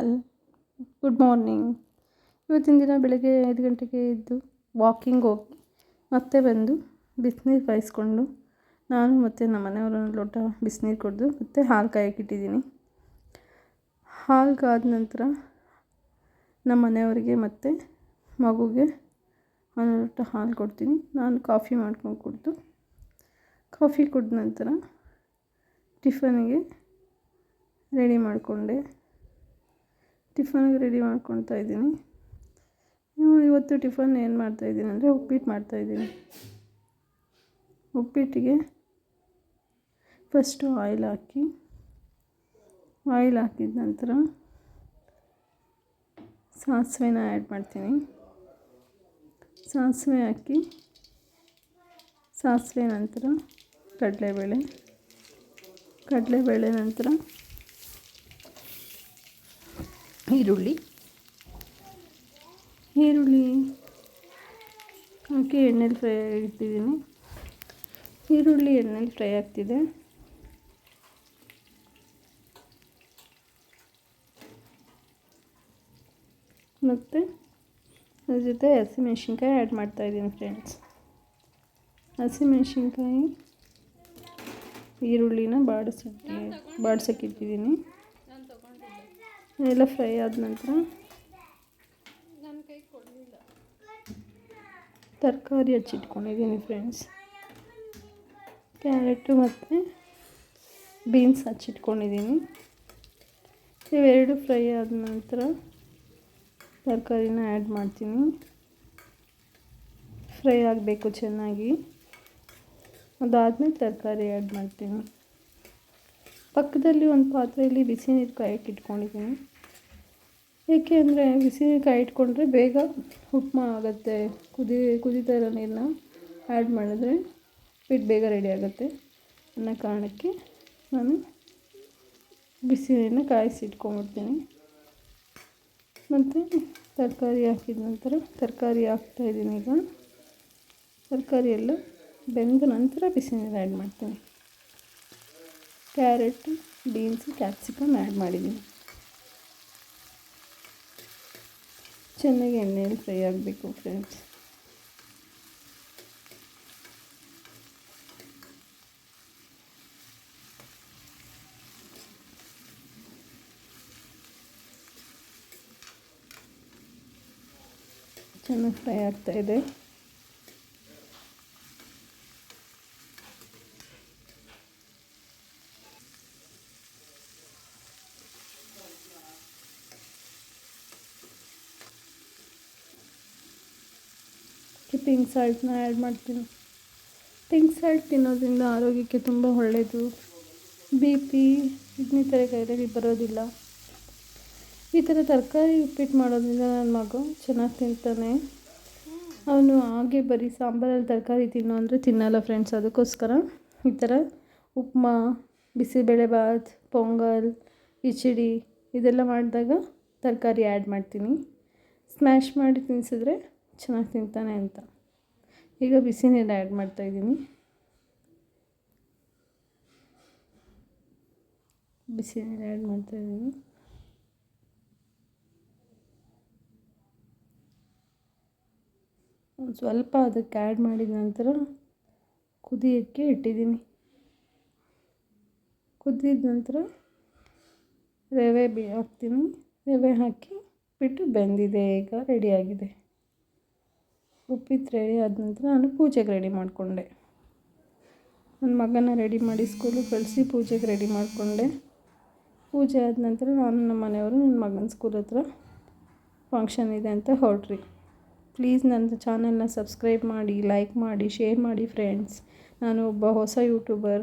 All good morning ಇವತ್ತಿನ ದಿನ ಬೆಳಗ್ಗೆ ಐದು ಗಂಟೆಗೆ ಎದ್ದು ವಾಕಿಂಗ್ ಹೋಗಿ ಮತ್ತೆ ಬಂದು ಬಿಸಿನೀರು ಕಾಯಿಸ್ಕೊಂಡು ನಾನು ಮತ್ತು ನಮ್ಮ ಮನೆಯವರು ಲೋಟ ಬಿಸಿನೀರು ಕುಡಿದು ಮತ್ತು ಹಾಲು ಕಾಯಕ್ಕಿಟ್ಟಿದ್ದೀನಿ ಹಾಲು ಕಾದ ನಂತರ ನಮ್ಮ ಮನೆಯವರಿಗೆ ಮತ್ತು ಮಗುಗೆ ಒಂದು ಲೋಟ ಹಾಲು ಕೊಡ್ತೀನಿ. ನಾನು ಕಾಫಿ ಮಾಡ್ಕೊಂಡು ಕುಡಿದು ಕಾಫಿ ಕುಡಿದ ನಂತರ ಟಿಫನ್ಗೆ ರೆಡಿ ಮಾಡಿಕೊಂಡೆ. ಟಿಫನ್ಗೆ ರೆಡಿ ಮಾಡ್ಕೊಳ್ತಾ ಇದ್ದೀನಿ. ಇವತ್ತು ಟಿಫನ್ ಏನು ಮಾಡ್ತಾಯಿದ್ದೀನಿ ಅಂದರೆ ಉಪ್ಪಿಟ್ಟು ಮಾಡ್ತಾಯಿದ್ದೀನಿ ಉಪ್ಪಿಟ್ಟಿಗೆ ಫಸ್ಟು ಆಯಿಲ್ ಹಾಕಿ ಆಯಿಲ್ ಹಾಕಿದ ನಂತರ ಸಾಸಿವೆನ ಆ್ಯಡ್ ಮಾಡ್ತೀನಿ. ಸಾಸಿವೆ ಹಾಕಿ, ಸಾಸಿವೆ ನಂತರ ಕಡಲೆಬೇಳೆ ಕಡಲೆಬೇಳೆ ನಂತರ ಈರುಳ್ಳಿ. ಈರುಳ್ಳಿ ಹಾಕಿ ಎಣ್ಣೆಲಿ ಫ್ರೈ ಇಟ್ಟಿದ್ದೀನಿ. ಈರುಳ್ಳಿ ಎಣ್ಣೆಲಿ ಫ್ರೈ ಆಗ್ತಿದೆ. ಮತ್ತು ಅದ್ರ ಜೊತೆ ಹಸಿಮೆಣ್ಸಿನ್ಕಾಯಿ ಆ್ಯಡ್ ಮಾಡ್ತಾಯಿದ್ದೀನಿ ಫ್ರೆಂಡ್ಸ್ ಹಸಿಮೆಣ್ಸಿನ್ಕಾಯಿ ಈರುಳ್ಳಿನ ಬಾಡಿಸೋಕ್ಕೆ, ಬಾಡ್ಸೋಕ್ಕೆ ಇಟ್ಟಿದ್ದೀನಿ. ಎಲ್ಲ ಫ್ರೈ ಆದ ನಂತರ ತರಕಾರಿ ಹಚ್ಚಿಟ್ಕೊಂಡಿದ್ದೀನಿ ಫ್ರೆಂಡ್ಸ್ ಕ್ಯಾರೆಟು ಮತ್ತು ಬೀನ್ಸ್ ಹಚ್ಚಿಟ್ಕೊಂಡಿದ್ದೀನಿ. ಇವೆರಡು ಫ್ರೈ ಆದ ನಂತರ ತರಕಾರಿನ ಆ್ಯಡ್ ಮಾಡ್ತೀನಿ. ಫ್ರೈ ಆಗಬೇಕು ಚೆನ್ನಾಗಿ. ಅದಾದಮೇಲೆ ತರಕಾರಿ ಆ್ಯಡ್ ಮಾಡ್ತೀನಿ. ಪಕ್ಕದಲ್ಲಿ ಒಂದು ಪಾತ್ರೆಯಲ್ಲಿ ಬಿಸಿ ನೀರು ಕಾಯಕ್ಕೆ ಇಟ್ಕೊಂಡಿದ್ದೀನಿ. ಏಕೆ ಅಂದರೆ ಬಿಸಿ ಕಾಯಿ ಇಟ್ಕೊಂಡ್ರೆ ಬೇಗ ಉಪ್ಮಾ ಆಗುತ್ತೆ. ಕುದಿ ಕುದೀತಾ ಇರೋ ನೀರನ್ನ ಆ್ಯಡ್ ಮಾಡಿದ್ರೆ ಉಪ್ಪಿಟ್ಟು ಬೇಗ ರೆಡಿ ಆಗುತ್ತೆ. ಅನ್ನೋ ಕಾರಣಕ್ಕೆ ನಾನು ಬಿಸಿ ನೀರನ್ನ ಕಾಯಿಸಿ ಇಟ್ಕೊಂಡ್ಬಿಡ್ತೀನಿ. ಮತ್ತು ತರಕಾರಿ ಹಾಕಿದ ನಂತರ ತರಕಾರಿ ಹಾಕ್ತಾಯಿದ್ದೀನಿ ಈಗ. ತರಕಾರಿ ಎಲ್ಲ ಬೆಂದ ನಂತರ ಬಿಸಿ ನೀರು ಆ್ಯಡ್ ಮಾಡ್ತೀನಿ. ಕ್ಯಾರೆಟ್ ಬೀನ್ಸ್ ಕ್ಯಾಪ್ಸಿಕಮ್ ಆ್ಯಡ್ ಮಾಡಿದ್ದೀನಿ. ಚೆನ್ನಾಗಿ ಎಣ್ಣೆಯಲ್ಲಿ ಫ್ರೈ ಆಗಬೇಕು ಫ್ರೆಂಡ್ಸ್ ಚೆನ್ನಾಗಿ ಫ್ರೈ ಆಗ್ತಾಯಿದೆ ಪಿಂಕ್ ಸಾಲ್ಟ್ನ ಆ್ಯಡ್ ಮಾಡ್ತೀನಿ. ಪಿಂಕ್ ಸಾಲ್ಟ್ ತಿನ್ನೋದ್ರಿಂದ ಆರೋಗ್ಯಕ್ಕೆ ತುಂಬ ಒಳ್ಳೆಯದು ಬಿ ಪಿ ಇನ್ನಿತರೆ ಕಾಯಿಲೆಗಳು ಬರೋದಿಲ್ಲ. ಈ ಥರ ತರಕಾರಿ ಉಪ್ಪಿಟ್ಟು ಮಾಡೋದ್ರಿಂದ ನನ್ನ ಮಗು ಚೆನ್ನಾಗಿ ತಿಂತಾನೆ. ಅವನು ಹಾಗೆ ಬರೀ ಸಾಂಬಾರಲ್ಲಿ ತರಕಾರಿ ತಿನ್ನು ಅಂದರೆ ತಿನ್ನಲ್ಲ ಫ್ರೆಂಡ್ಸ್ ಅದಕ್ಕೋಸ್ಕರ ಈ ಥರ ಉಪ್ಮಾ ಬಿಸಿಬೇಳೆಬಾತ್ ಪೊಂಗಲ್, ಕಿಚಡಿ ಇದೆಲ್ಲ ಮಾಡಿದಾಗ ತರಕಾರಿ ಆ್ಯಡ್ ಮಾಡ್ತೀನಿ. ಸ್ಮ್ಯಾಶ್ ಮಾಡಿ ತಿನ್ನಿಸಿದ್ರೆ ಚೆನ್ನಾಗಿ ತಿಂತಾನೆ ಅಂತ. ಈಗ ಬಿಸಿ ನೀರು ಆ್ಯಡ್ ಮಾಡ್ತಾಯಿದ್ದೀನಿ ಬಿಸಿ ನೀರು ಆ್ಯಡ್ ಮಾಡ್ತಾಯಿದ್ದೀನಿ ಒಂದು ಸ್ವಲ್ಪ ಅದಕ್ಕೆ ಆ್ಯಡ್ ಮಾಡಿದ ನಂತರ ಕುದಿಯೋಕ್ಕೆ ಇಟ್ಟಿದ್ದೀನಿ. ಕುದಿದ ನಂತರ ರವೆ ಬಿ ಹಾಕ್ತೀನಿ. ರವೆ ಹಾಕಿ ಬಿಟ್ಟು ಬೆಂದಿದೆ, ಈಗ ರೆಡಿಯಾಗಿದೆ ಉಪ್ಪಿಟ್ಟು ರೆಡಿ ಆದ ನಂತರ ನಾನು ಪೂಜೆಗೆ ರೆಡಿ ಮಾಡಿಕೊಂಡೆ. ನನ್ನ ಮಗನ ರೆಡಿ ಮಾಡಿ ಸ್ಕೂಲಿಗೆ ಕಳಿಸಿ ಪೂಜೆಗೆ ರೆಡಿ ಮಾಡಿಕೊಂಡೆ. ಪೂಜೆ ಆದ ನಂತರ ನಾನು ನಮ್ಮ ಮನೆಯವರು ನನ್ನ ಮಗನ ಸ್ಕೂಲ್ ಹತ್ರ ಫಂಕ್ಷನ್ ಇದೆ ಅಂತ ಹೊರಟ್ರಿ ಪ್ಲೀಸ್ ನನ್ನ ಚಾನಲ್ನ ಸಬ್ಸ್ಕ್ರೈಬ್ ಮಾಡಿ ಲೈಕ್ ಮಾಡಿ ಶೇರ್ ಮಾಡಿ ಫ್ರೆಂಡ್ಸ್ ನಾನು ಒಬ್ಬ ಹೊಸ ಯೂಟ್ಯೂಬರ್